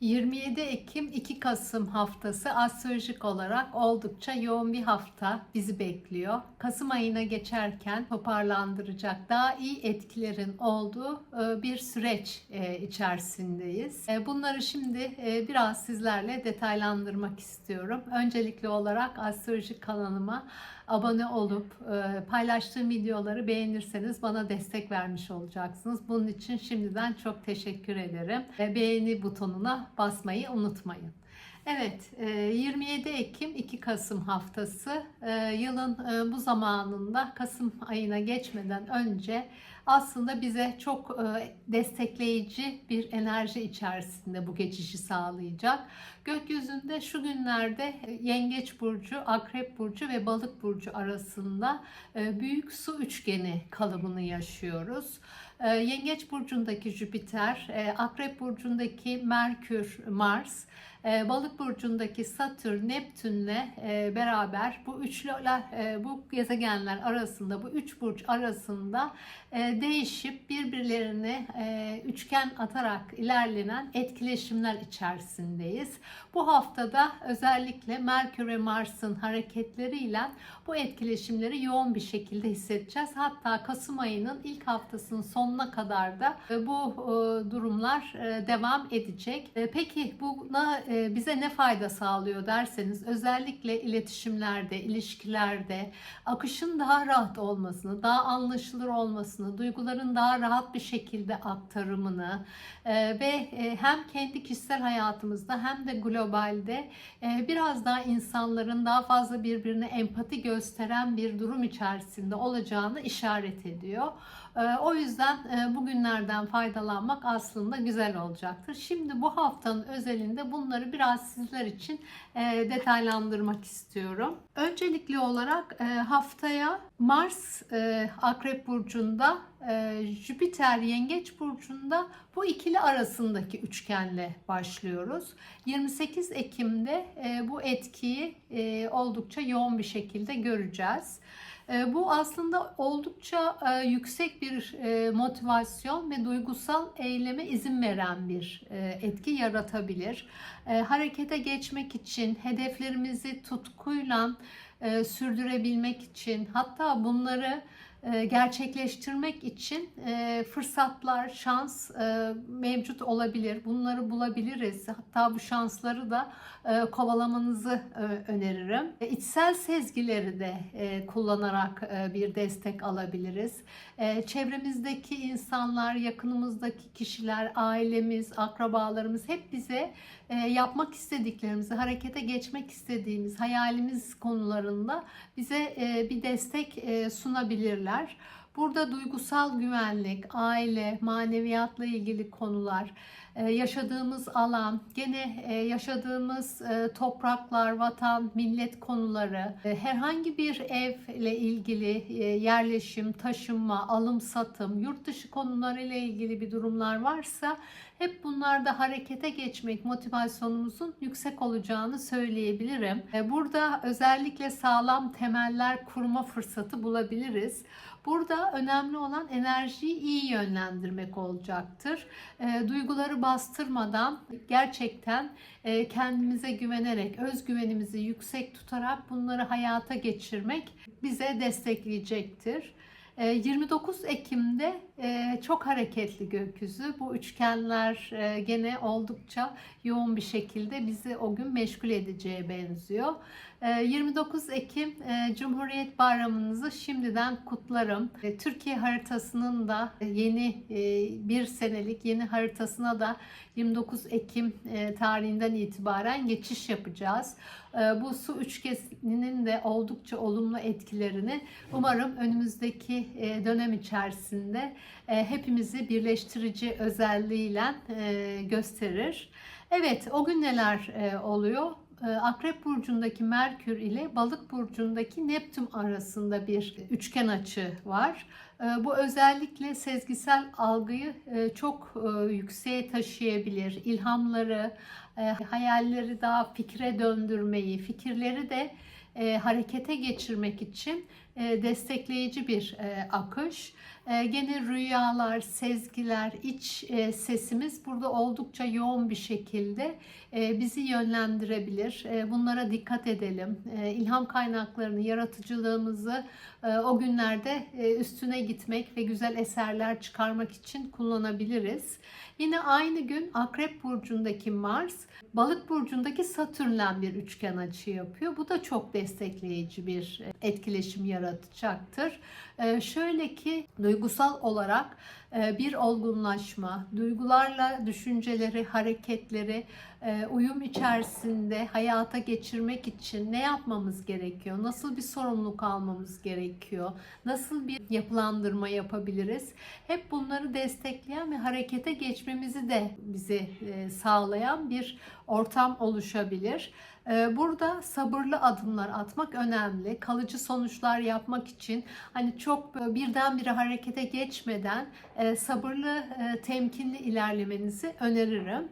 27 Ekim 2 Kasım haftası astrolojik olarak oldukça yoğun bir hafta bizi bekliyor. Kasım ayına geçerken toparlandıracak daha iyi etkilerin olduğu e, bir süreç e, içerisindeyiz. E, Bunları şimdi biraz sizlerle detaylandırmak istiyorum. Öncelikli olarak astrolojik kanalıma abone olup e, paylaştığım videoları beğenirseniz bana destek vermiş olacaksınız. Bunun için şimdiden çok teşekkür ederim. E, Beğeni butonuna basmayı unutmayın. Evet, e, 27 Ekim 2 Kasım haftası e, yılın e, bu zamanında Kasım ayına geçmeden önce aslında bize çok e, destekleyici bir enerji içerisinde bu geçişi sağlayacak. Gökyüzünde şu günlerde e, Yengeç burcu, Akrep burcu ve Balık burcu arasında e, büyük su üçgeni kalıbını yaşıyoruz. E, Yengeç burcundaki Jüpiter, e, Akrep burcundaki Merkür, Mars, e, Balık burcundaki Satürn, Neptün'le e, beraber bu üçlüler, bu gezegenler arasında, bu üç burç arasında değişip birbirlerine e, üçgen atarak ilerlenen etkileşimler içerisindeyiz. Bu haftada özellikle Merkür ve Mars'ın hareketleriyle bu etkileşimleri yoğun bir şekilde hissedeceğiz. Hatta Kasım ayının ilk haftasının sonuna kadar da e, bu e, durumlar e, devam edecek. Peki buna bize ne fayda sağlıyor derseniz özellikle iletişimlerde, ilişkilerde akışın daha rahat olmasını, daha anlaşılır olmasını, duyguların daha rahat bir şekilde aktarımını ve hem kendi kişisel hayatımızda hem de globalde biraz daha insanların daha fazla birbirine empati gösteren bir durum içerisinde olacağını işaret ediyor. E, O yüzden e, bugünlerden faydalanmak aslında güzel olacaktır. Şimdi bu haftanın özelinde bunları biraz sizler için e, detaylandırmak istiyorum. Öncelikli olarak e, haftaya Mars Akrep Burcu'nda, Jüpiter Yengeç Burcu'nda bu ikili arasındaki üçgenle başlıyoruz. 28 Ekim'de bu etkiyi oldukça yoğun bir şekilde göreceğiz. E, Bu aslında oldukça e, yüksek bir e, motivasyon ve duygusal eyleme izin veren bir e, etki yaratabilir. Harekete geçmek için, hedeflerimizi tutkuyla sürdürebilmek için, hatta bunları gerçekleştirmek için e, fırsatlar, şans e, mevcut olabilir. Bunları bulabiliriz. Hatta bu şansları da e, kovalamanızı e, öneririm. E, İçsel sezgileri de e, kullanarak e, bir destek alabiliriz. E, Çevremizdeki insanlar, yakınımızdaki kişiler, ailemiz, akrabalarımız hep bize e, yapmak istediklerimizi, harekete geçmek istediğimiz hayalimiz konularında bize e, bir destek e, sunabilirler. Burada duygusal güvenlik, aile, maneviyatla ilgili konular, e, yaşadığımız alan, gene e, yaşadığımız e, topraklar, vatan, millet konuları, herhangi bir evle ilgili yerleşim, taşınma, alım satım, yurt dışı konularıyla ilgili bir durumlar varsa hep bunlarda harekete geçmek motivasyonumuzun yüksek olacağını söyleyebilirim. Burada özellikle sağlam temeller kurma fırsatı bulabiliriz. Burada önemli olan enerjiyi iyi yönlendirmek olacaktır. E, Duyguları bastırmadan gerçekten e, kendimize güvenerek, özgüvenimizi yüksek tutarak bunları hayata geçirmek bize destekleyecektir. E, 29 Ekim'de e, çok hareketli gökyüzü. Bu üçgenler e, gene oldukça yoğun bir şekilde bizi o gün meşgul edeceğe benziyor. E, 29 Ekim e, Cumhuriyet Bayramınızı şimdiden kutlarım. E, Türkiye haritasının da yeni e, bir senelik yeni haritasına da 29 Ekim tarihinden itibaren geçiş yapacağız. Bu su üçgeninin de oldukça olumlu etkilerini umarım önümüzdeki dönem içerisinde hepimizi birleştirici özelliğiyle gösterir. Evet, o gün neler oluyor? E, Akrep burcundaki Merkür ile Balık burcundaki Neptün arasında bir üçgen açı var. E, Bu özellikle sezgisel algıyı e, çok yükseğe taşıyabilir. İlhamları, hayalleri daha fikre döndürmeyi, fikirleri de harekete geçirmek için destekleyici bir akış. E, gene rüyalar, sezgiler, iç e, sesimiz burada oldukça yoğun bir şekilde e, bizi yönlendirebilir. E, bunlara dikkat edelim. E, ilham kaynaklarını, yaratıcılığımızı o günlerde üstüne gitmek ve güzel eserler çıkarmak için kullanabiliriz. Yine aynı gün Akrep Burcu'ndaki Mars, Balık Burcu'ndaki Satürn'le bir üçgen açı yapıyor. Bu da çok destekleyici bir etkileşim yaratacaktır. Şöyle ki duygusal olarak bir olgunlaşma, duygularla düşünceleri, hareketleri e, uyum içerisinde hayata geçirmek için ne yapmamız gerekiyor? Nasıl bir sorumluluk almamız gerekiyor? Nasıl bir yapılandırma yapabiliriz? Hep bunları destekleyen ve harekete geçmemizi de bizi e, sağlayan bir ortam oluşabilir. E, Burada sabırlı adımlar atmak önemli. Kalıcı sonuçlar yapmak için hani çok birdenbire harekete geçmeden sabırlı, e, temkinli ilerlemenizi öneririm.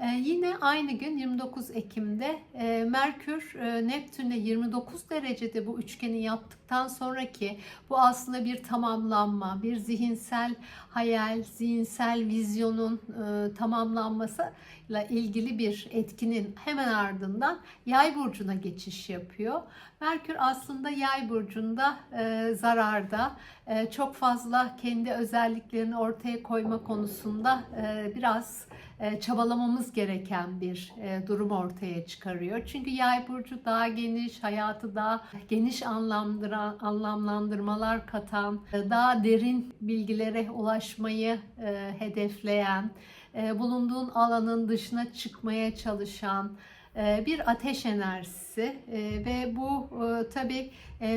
E, Yine aynı gün 29 Ekim'de e, Merkür e, Neptün'le 29 derecede bu üçgeni yaptıktan sonraki bu aslında bir tamamlanma, bir zihinsel hayal, zihinsel vizyonun e, tamamlanmasıyla ilgili bir etkinin hemen ardından Yay burcuna geçiş yapıyor. Merkür aslında Yay burcunda zararda, çok fazla kendi özelliklerini ortaya koyma konusunda biraz çabalamamız gereken bir e, durum ortaya çıkarıyor. Çünkü Yay burcu daha geniş, hayatı daha geniş anlamlandırmalar katan, e, daha derin bilgilere ulaşmayı e, hedefleyen, e, bulunduğun alanın dışına çıkmaya çalışan e, bir ateş enerjisi E, ve bu e, tabi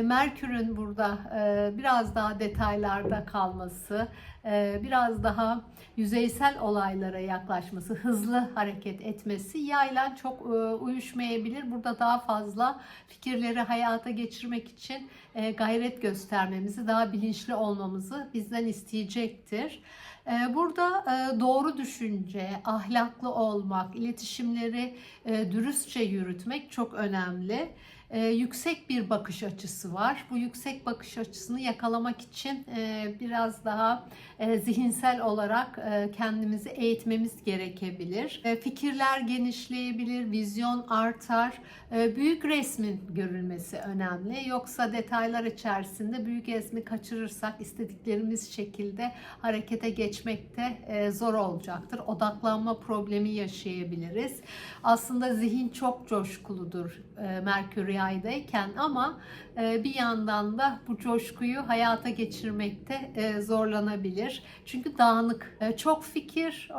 Merkür'ün burada e, biraz daha detaylarda kalması, e, biraz daha yüzeysel olaylara yaklaşması, hızlı hareket etmesi yayla çok e, uyuşmayabilir. Burada daha fazla fikirleri hayata geçirmek için e, gayret göstermemizi, daha bilinçli olmamızı bizden isteyecektir. E, Burada e, doğru düşünce, ahlaklı olmak, iletişimleri e, dürüstçe yürütmek çok önemli. E, Yüksek bir bakış açısı var. Bu yüksek bakış açısını yakalamak için e, biraz daha e, zihinsel olarak e, kendimizi eğitmemiz gerekebilir. E, Fikirler genişleyebilir, vizyon artar. E, Büyük resmin görülmesi önemli. Yoksa detaylar içerisinde büyük resmi kaçırırsak istediklerimiz şekilde harekete geçmekte e, zor olacaktır. Odaklanma problemi yaşayabiliriz. Aslında zihin çok coşkuludur e, Merkür Yay'dayken ama e, bir yandan da bu coşkuyu hayata geçirmekte e, zorlanabilir. Çünkü dağınık. E, Çok fikir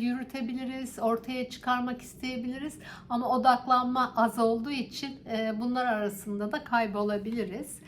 yürütebiliriz, ortaya çıkarmak isteyebiliriz ama odaklanma az olduğu için bunlar arasında da kaybolabiliriz.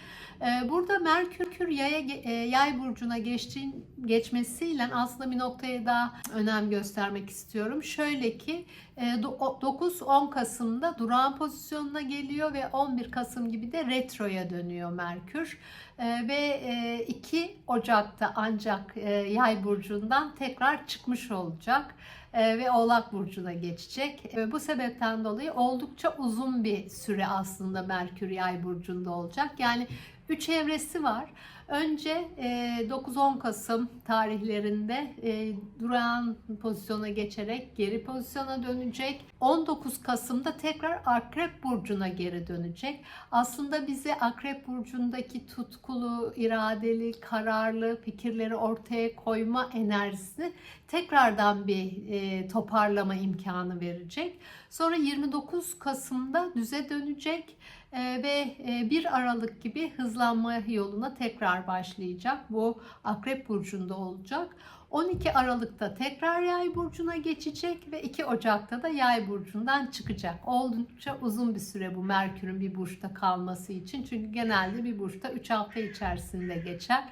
E, Burada Merkür yaya, e, yay burcuna geçtiğin, geçmesiyle aslında bir noktaya daha önem göstermek istiyorum. Şöyle ki e, do- 9-10 Kasım'da durağan pozisyonuna geliyor ve 11 Kasım gibi de retroya dönüyor Merkür. E, Ve e, 2 Ocak'ta ancak e, yay burcundan tekrar çıkmış olacak e, ve Oğlak Burcu'na geçecek. E, Bu sebepten dolayı oldukça uzun bir süre aslında Merkür Yay Burcu'nda olacak. Yani 3 evresi var. Önce e, 9-10 Kasım tarihlerinde e, durağan pozisyona geçerek geri pozisyona dönecek. 19 Kasım'da tekrar Akrep Burcu'na geri dönecek. Aslında bize Akrep Burcu'ndaki tutkulu, iradeli, kararlı fikirleri ortaya koyma enerjisini tekrardan bir e, toparlama imkanı verecek. Sonra 29 Kasım'da düze dönecek e, ve e, 1 Aralık gibi hızlanma yoluna tekrar başlayacak. Bu Akrep Burcu'nda olacak. 12 Aralık'ta tekrar Yay burcuna geçecek ve 2 Ocak'ta da Yay burcundan çıkacak. Oldukça uzun bir süre bu Merkür'ün bir burçta kalması için. Çünkü genelde bir burçta 3 hafta içerisinde geçer.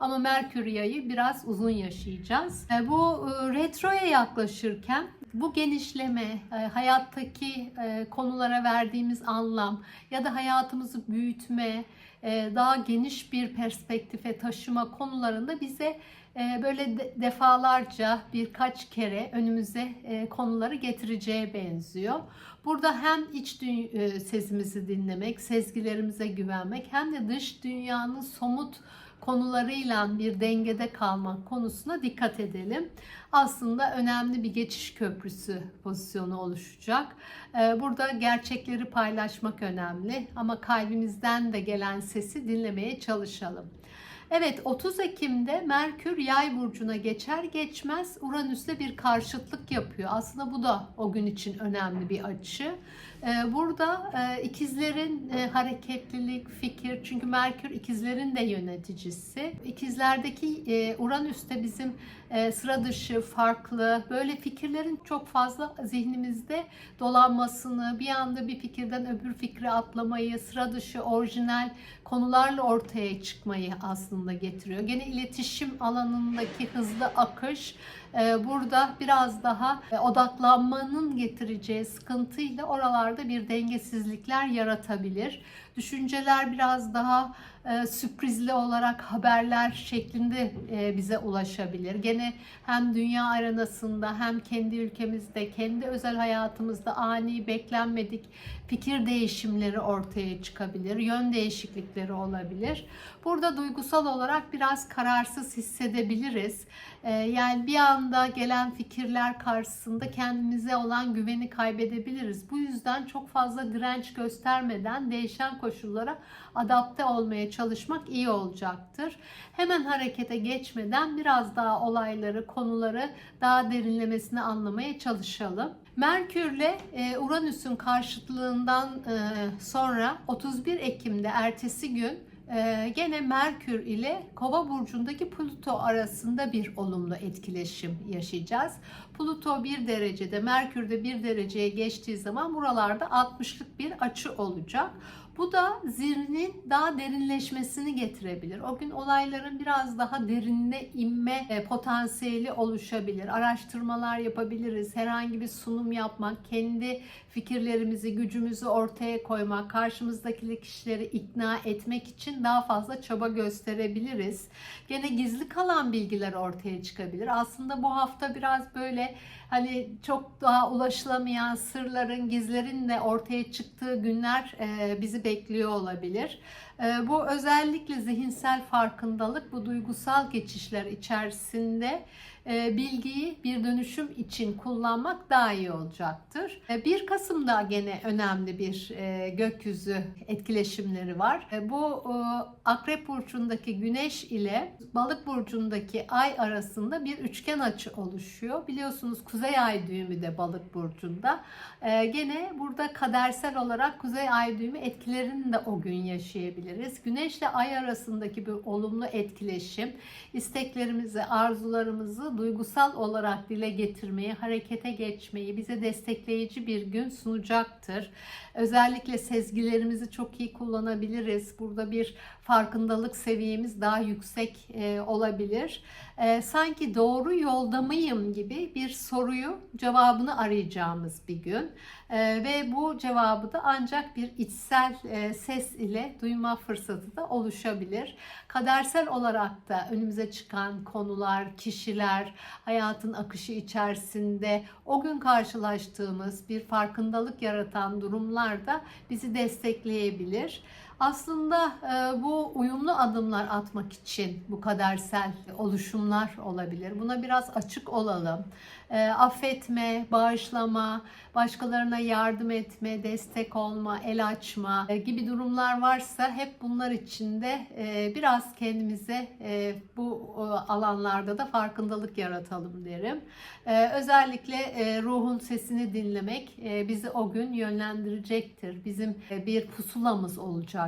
Ama Merkür yayı biraz uzun yaşayacağız. E, Bu e, retroya yaklaşırken bu genişleme, e, hayattaki e, konulara verdiğimiz anlam ya da hayatımızı büyütme, e, daha geniş bir perspektife taşıma konularında bize böyle de- defalarca birkaç kere önümüze konuları getireceğe benziyor. Burada hem iç sesimizi dinlemek, sezgilerimize güvenmek hem de dış dünyanın somut konularıyla bir dengede kalmak konusuna dikkat edelim. Aslında önemli bir geçiş köprüsü pozisyonu oluşacak. Ee, Burada gerçekleri paylaşmak önemli ama kalbimizden de gelen sesi dinlemeye çalışalım. Evet 30 Ekim'de Merkür Yay burcuna geçer geçmez Uranüs'le bir karşıtlık yapıyor. Aslında bu da o gün için önemli bir açı. Ee, Burada e, ikizlerin e, hareketlilik, fikir çünkü Merkür ikizlerin de yöneticisi. İkizlerdeki e, Uranüs'te bizim sıra dışı, farklı böyle fikirlerin çok fazla zihnimizde dolanmasını, bir anda bir fikirden öbür fikre atlamayı, sıra dışı, orijinal konularla ortaya çıkmayı aslında getiriyor. Gene iletişim alanındaki hızlı akış e, burada biraz daha e, odaklanmanın getireceği sıkıntıyla oralarda bir dengesizlikler yaratabilir. Düşünceler biraz daha e, sürprizli olarak haberler şeklinde e, bize ulaşabilir. Gene hem dünya arenasında hem kendi ülkemizde, kendi özel hayatımızda ani beklenmedik fikir değişimleri ortaya çıkabilir, yön değişiklikleri olabilir. Burada duygusal olarak biraz kararsız hissedebiliriz. E, yani bir anda gelen fikirler karşısında kendimize olan güveni kaybedebiliriz. Bu yüzden çok fazla direnç göstermeden değişen koşullara adapte olmaya çalışmak iyi olacaktır. Hemen harekete geçmeden biraz daha olayları, konuları daha derinlemesine anlamaya çalışalım. Merkürle e, Uranüs'ün karşıtlığından e, sonra 31 Ekim'de ertesi gün e, gene Merkür ile Kova burcundaki Plüto arasında bir olumlu etkileşim yaşayacağız. Plüto 1 derecede, Merkür de 1 dereceye geçtiği zaman buralarda 60'lık bir açı olacak. Bu da zihnin daha derinleşmesini getirebilir. O gün olayların biraz daha derinine inme e, potansiyeli oluşabilir. Araştırmalar yapabiliriz. Herhangi bir sunum yapmak, kendi fikirlerimizi, gücümüzü ortaya koymak, karşımızdaki kişileri ikna etmek için daha fazla çaba gösterebiliriz. Gene gizli kalan bilgiler ortaya çıkabilir. Aslında bu hafta biraz böyle hani çok daha ulaşılamayan sırların, gizlerin de ortaya çıktığı günler e, bekliyor olabilir. E, bu özellikle zihinsel farkındalık, bu duygusal geçişler içerisinde bilgiyi bir dönüşüm için kullanmak daha iyi olacaktır. 1 Kasım'da gene önemli bir gökyüzü etkileşimleri var. Bu Akrep Burcu'ndaki Güneş ile Balık Burcu'ndaki Ay arasında bir üçgen açı oluşuyor. Biliyorsunuz Kuzey Ay düğümü de Balık Burcu'nda. Gene burada kadersel olarak Kuzey Ay düğümü etkilerini de o gün yaşayabiliriz. Güneş ile Ay arasındaki bir olumlu etkileşim isteklerimizi, arzularımızı duygusal olarak dile getirmeyi, harekete geçmeyi bize destekleyici bir gün sunacaktır. Özellikle sezgilerimizi çok iyi kullanabiliriz. Burada bir farkındalık seviyemiz daha yüksek e, olabilir. E, sanki doğru yolda mıyım gibi bir soruyu cevabını arayacağımız bir gün. E, ve bu cevabı da ancak bir içsel e, ses ile duyma fırsatı da oluşabilir. Kadersel olarak da önümüze çıkan konular, kişiler, hayatın akışı içerisinde o gün karşılaştığımız bir farkındalık yaratan durumlar da bizi destekleyebilir. Aslında e, bu uyumlu adımlar atmak için bu kadersel oluşumlar olabilir. Buna biraz açık olalım. E, affetme, bağışlama, başkalarına yardım etme, destek olma, el açma e, gibi durumlar varsa hep bunlar içinde biraz kendimize bu alanlarda da farkındalık yaratalım derim. Özellikle ruhun sesini dinlemek bizi o gün yönlendirecektir. Bizim bir pusulamız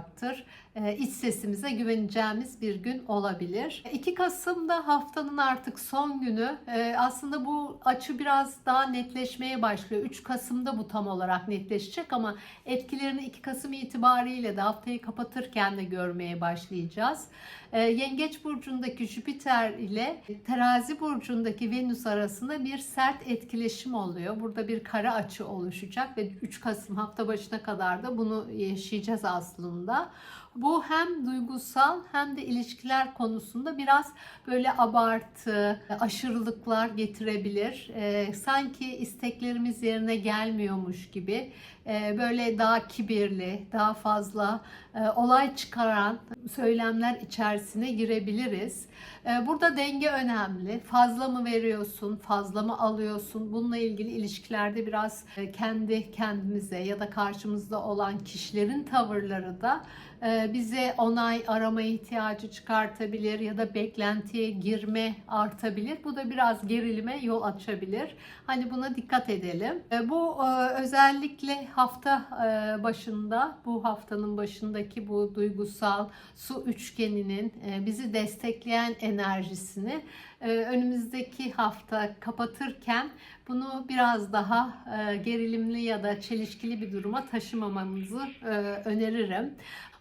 olacaktır. E, iç sesimize güveneceğimiz bir gün olabilir. 2 Kasım'da haftanın artık son günü. E, aslında bu açı biraz daha netleşmeye başlıyor. 3 Kasım'da bu tam olarak netleşecek ama etkilerini 2 Kasım itibariyle de haftayı kapatırken de görmeye başlayacağız. E, Yengeç burcundaki Jüpiter ile Terazi burcundaki Venüs arasında bir sert etkileşim oluyor. Burada bir kara açı oluşacak ve 3 Kasım hafta başına kadar da bunu yaşayacağız aslında. 하다가 Bu hem duygusal hem de ilişkiler konusunda biraz böyle abartı, aşırılıklar getirebilir. Ee, sanki isteklerimiz yerine gelmiyormuş gibi e, böyle daha kibirli, daha fazla e, olay çıkaran söylemler içerisine girebiliriz. E, burada denge önemli. Fazla mı veriyorsun, fazla mı alıyorsun? Bununla ilgili ilişkilerde biraz e, kendi kendimize ya da karşımızda olan kişilerin tavırları da e, bize onay arama ihtiyacı çıkartabilir ya da beklentiye girme artabilir. Bu da biraz gerilime yol açabilir. Hani buna dikkat edelim. E, Bu e, özellikle hafta e, başında, bu haftanın başındaki bu duygusal su üçgeninin e, bizi destekleyen enerjisini önümüzdeki hafta kapatırken bunu biraz daha e, gerilimli ya da çelişkili bir duruma taşımamamızı e, öneririm.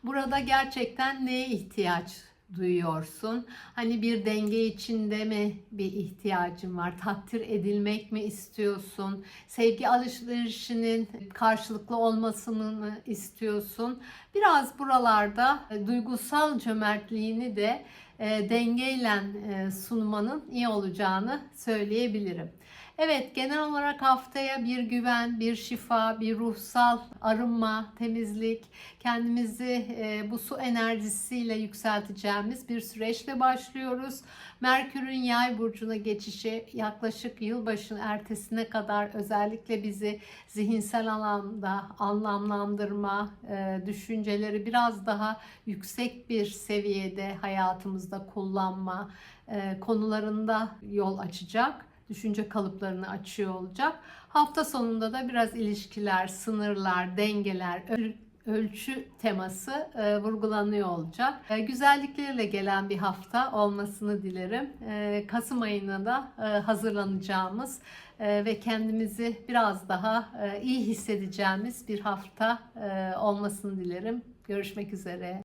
Burada gerçekten neye ihtiyaç duyuyorsun? Hani bir denge içinde mi bir ihtiyacın var? Takdir edilmek mi istiyorsun? Sevgi alışverişinin karşılıklı olmasını mı istiyorsun? Biraz buralarda e, duygusal cömertliğini de e, dengeyle e, sunmanın iyi olacağını söyleyebilirim. Evet, genel olarak haftaya bir güven, bir şifa, bir ruhsal arınma, temizlik, kendimizi e, bu su enerjisiyle yükselteceğimiz bir süreçle başlıyoruz. Merkür'ün yay burcuna geçişi yaklaşık yılbaşı ertesine kadar özellikle bizi zihinsel alanda anlamlandırma, e, düşünceleri biraz daha yüksek bir seviyede hayatımızda kullanma e, konularında yol açacak düşünce kalıplarını açıyor olacak. Hafta sonunda da biraz ilişkiler, sınırlar, dengeler, öl- ölçü teması e, vurgulanıyor olacak. E, güzelliklerle gelen bir hafta olmasını dilerim. E, Kasım ayına da e, hazırlanacağımız e, ve kendimizi biraz daha e, iyi hissedeceğimiz bir hafta e, olmasını dilerim. Görüşmek üzere.